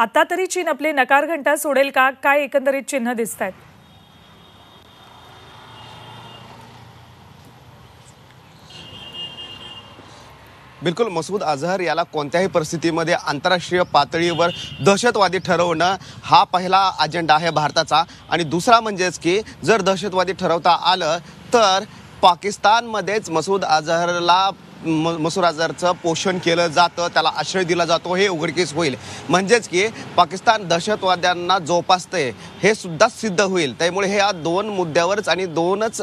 आता तरी चीन आपली नकार घंटा सोडेल का? काय एकंदरीत चिन्ह दिसत आहेत बिलकुल मसूद अझहर याला कोणत्याही परिस्थितीमध्ये आंतरराष्ट्रीय पातळीवर दहशतवादी ठरवणं हा पहिला अजेंडा आहे भारताचा. आणि दुसरा म्हणजेच की जर दहशतवादी ठरवता आलं तर पाकिस्तानमध्येच मसूद अझहरला म मसूर अझहरचं पोषण केलं जातं त्याला आश्रय दिला जातो हे उघडकीस होईल. म्हणजेच की पाकिस्तान दहशतवाद्यांना जोपासतंय हे सुद्धा सिद्ध होईल. त्यामुळे हे या दोन मुद्द्यावरच आणि दोनच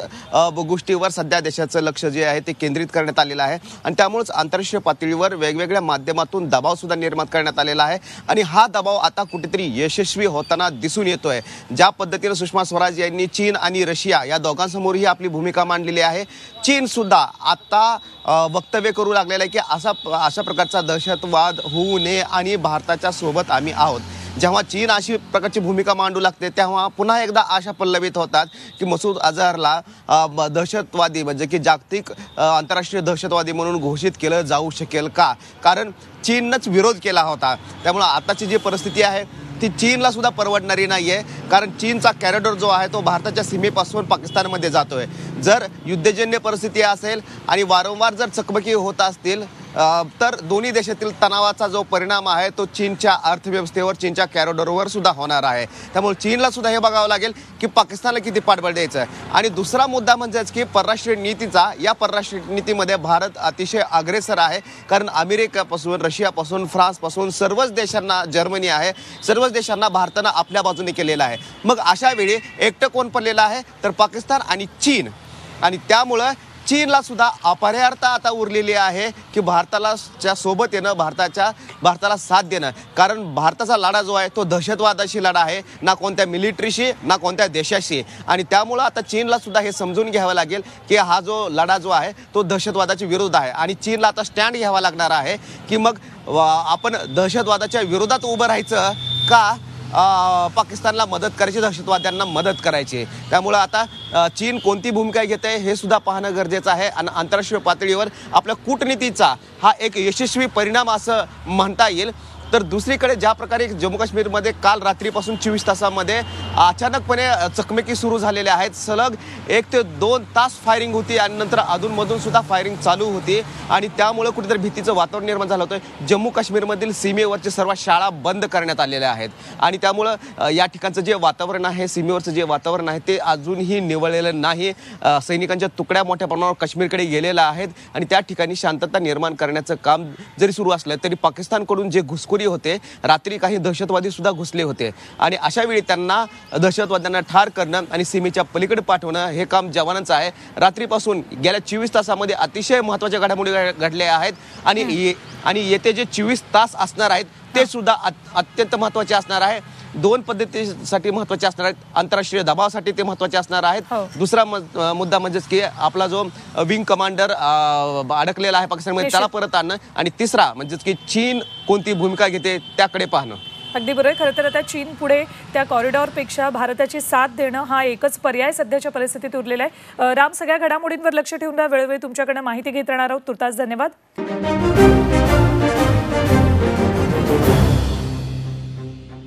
गोष्टीवर सध्या देशाचं लक्ष जे आहे ते केंद्रित करण्यात आलेलं आहे. आणि त्यामुळेच आंतरराष्ट्रीय पातळीवर वेगवेगळ्या माध्यमातून दबाव सुद्धा निर्माण करण्यात आलेला आहे. आणि हा दबाव आता कुठेतरी यशस्वी होताना दिसून येतोय. ज्या पद्धतीनं सुषमा स्वराज यांनी चीन आणि रशिया या दोघांसमोरही आपली भूमिका मांडलेली आहे. चीन सुद्धा आता वक्तव्य करू लागलेलं आहे की असा अशा प्रकारचा दहशतवाद होऊ नये आणि भारताच्या सोबत आम्ही आहोत. जेव्हा चीन अशी प्रकारची भूमिका मांडू लागते तेव्हा पुन्हा एकदा आशा पल्लवित होतात की मसूद अजहरला दहशतवादी म्हणजे की जागतिक आंतरराष्ट्रीय दहशतवादी म्हणून घोषित केलं जाऊ शकेल का? कारण चीननंच विरोध केला होता. त्यामुळं आताची जी परिस्थिती आहे ती चीनला सुद्धा परवडणारी आहे कारण चीनचा कॅरिडॉर जो आहे तो भारताच्या सीमेपासून पाकिस्तानमध्ये जातोय. जर युद्धजन्य परिस्थिती असेल आणि वारंवार जर चकमकी होत असतील तर दोन्ही देशातील तणावाचा जो परिणाम आहे तो चीनच्या अर्थव्यवस्थेवर चीनच्या कॅरिडॉरवर सुद्धा होणार आहे. त्यामुळे चीनला सुद्धा हे बघावं लागेल की पाकिस्तानला किती पाठबळ द्यायचं आहे. आणि दुसरा मुद्दा म्हणजेच की परराष्ट्र नीतीचा या परराष्ट्र नीतीमध्ये भारत अतिशय अग्रेसर आहे. कारण अमेरिकेपासून रशियापासून फ्रान्सपासून सर्वच देशांना जर्मनी आहे. सर्वच देशांना भारतानं आपल्या बाजूने केलेलं आहे. मग अशा वेळी एकटं कोण पडलेलं आहे? तर पाकिस्तान आणि चीन. आणि त्यामुळं चीनला सुद्धा अपरिहार्यता आता उरलेली आहे की भारताला च्या सोबत येणं भारताच्या भारताला साथ देणं. कारण भारताचा लढा जो आहे तो दहशतवादाशी लढा आहे ना कोणत्या मिलिटरीशी ना कोणत्या देशाशी. आणि त्यामुळं आता चीनला सुद्धा हे समजून घ्यावं लागेल की हा जो लढा जो आहे तो दहशतवादाच्या विरोध आहे. आणि चीनला आता स्टँड घ्यावा लागणार आहे की मग आपण दहशतवादाच्या विरोधात उभं राहायचं का? पाकिस्तानला मदत करायची दहशतवाद्यांना मदत करायची. त्यामुळं आता चीन कोणती भूमिका घेते हे सुद्धा पाहणं गरजेचं आहे. आणि आंतरराष्ट्रीय पातळीवर आपल्या कूटनीतीचा हा एक यशस्वी परिणाम असं म्हणता येईल. तर दुसरीकडे ज्या प्रकारे जम्मू काश्मीरमध्ये काल रात्रीपासून चोवीस तासामध्ये अचानकपणे चकमकी सुरू झालेल्या आहेत. सलग एक ते दोन तास फायरिंग होती आणि नंतर अधूनमधून सुद्धा फायरिंग चालू होती आणि त्यामुळे कुठेतरी भीतीचं वातावरण निर्माण झालं होतं. जम्मू काश्मीरमधील सीमेवरचे सर्व शाळा बंद करण्यात आलेल्या आहेत आणि त्यामुळं या ठिकाणचं जे वातावरण आहे सीमेवरचं जे वातावरण आहे ते अजूनही निवळलेलं नाही. सैनिकांच्या तुकड्या मोठ्या प्रमाणावर काश्मीरकडे गेलेल्या आहेत आणि त्या ठिकाणी शांतता निर्माण करण्याचं काम जरी सुरू असलं तरी पाकिस्तानकडून जे घुसखोरी होते. रात्री काही दहशतवादी सुद्धा घुसले होते. आणि अशा वेळी त्यांना दहशतवाद्यांना ठार करणं आणि सीमेच्या पलीकडे पाठवणं हे काम जवानांचं आहे. रात्रीपासून गेल्या चोवीस तासामध्ये अतिशय महत्त्वाच्या घडामोडी घड- घडल्या आहेत. आणि ये- आणि येते जे चोवीस तास असणार आहेत ते सुद्धा अत- अत्यंत महत्त्वाचे असणार आहे. दोन पद्धतीसाठी महत्त्वाचे असणार आहेत. आंतरराष्ट्रीय दबावासाठी ते महत्त्वाचे असणार आहेत. हो. दुसरा मुद्दा म्हणजेच की आपला जो विंग कमांडर अडकलेला आहे पाकिस्तानमध्ये त्याला परत आणणं. आणि तिसरा म्हणजेच की चीन कोणती भूमिका घेते त्याकडे पाहणं. अगदी बरोबर. खरं तर आता चीन पुढे त्या कॉरिडॉरपेक्षा भारताची साथ देणं हा एकच पर्याय सध्याच्या परिस्थितीत उरलेला आहे. राम सगळ्या घडामोडींवर लक्ष ठेवून द्या वेळोवेळी तुमच्याकडनं माहिती घेत राहणार आहोत. तुर्तास धन्यवाद.